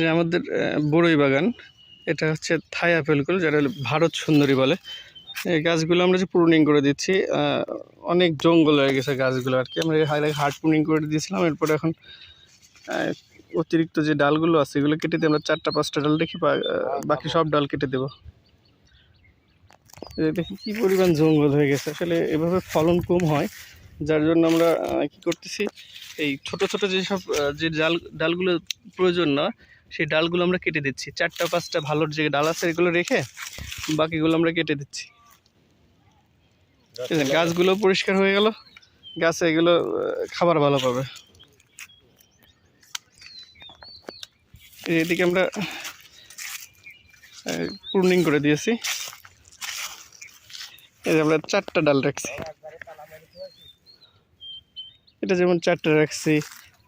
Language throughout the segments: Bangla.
যে আমাদের বড়ই বাগান। এটা হচ্ছে থাই আপেলগুলো যেটা হলো ভারত সুন্দরী বলে। এই গাছগুলো আমরা যে প্রুনিং করে দিচ্ছি অনেক জঙ্গল হয়ে গেছে গাছগুলো আর কি। আমরা হার্ড প্রুনিং করে দিয়েছিলাম এরপরে এখন অতিরিক্ত যে ডালগুলো আছে এগুলো কেটে দিয়ে আমরা চারটা পাঁচটা ডাল আহ, বাকি সব ডাল কেটে দেবো। দেখি কী পরিমাণ জঙ্গল হয়ে গেছে। আসলে এভাবে ফলন কম হয় যার জন্য আমরা কি করতেছি, এই ছোট ছোট যেসব যে ডাল ডালগুলো প্রয়োজন না, সেই ডালগুলো আমরা কেটে দিচ্ছি। চারটা, পাঁচটা ভালো যে ডাল আছে, এগুলো রেখে বাকিগুলো আমরা কেটে দিচ্ছি। গাছগুলো পরিষ্কার হয়ে গেল, গাছে এগুলো খাবার ভালো পাবে। এদিকে আমরা প্রুনিং করে দিয়েছি। এই যে আমরা চারটা ডাল রাখছি। এটা যেমন চারটা রাখছি,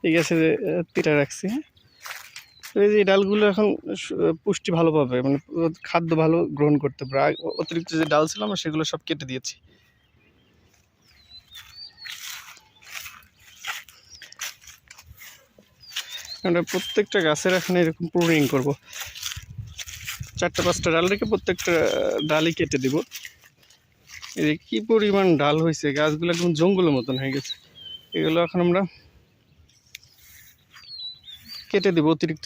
এই গাছে তিনটা রাখছি হ্যাঁ? এই যে ডালগুলো এখন পুষ্টি ভালো পাবে মানে খাদ্য ভালো গ্রহণ করতে পারে। অতিরিক্ত যে ডাল ছিল আমরা সেগুলো সব কেটে দিয়েছি। প্রত্যেকটা গাছের এখন এরকম প্রুনিং করব। চারটা, পাঁচটা ডাল রেখে প্রত্যেকটা ডালই কেটে দিব। এই কি পরিমাণ ডাল হয়েছে গাছগুলো একদম জঙ্গলের মতন হয়ে গেছে। এগুলো এখন আমরা কেটে দেবো অতিরিক্ত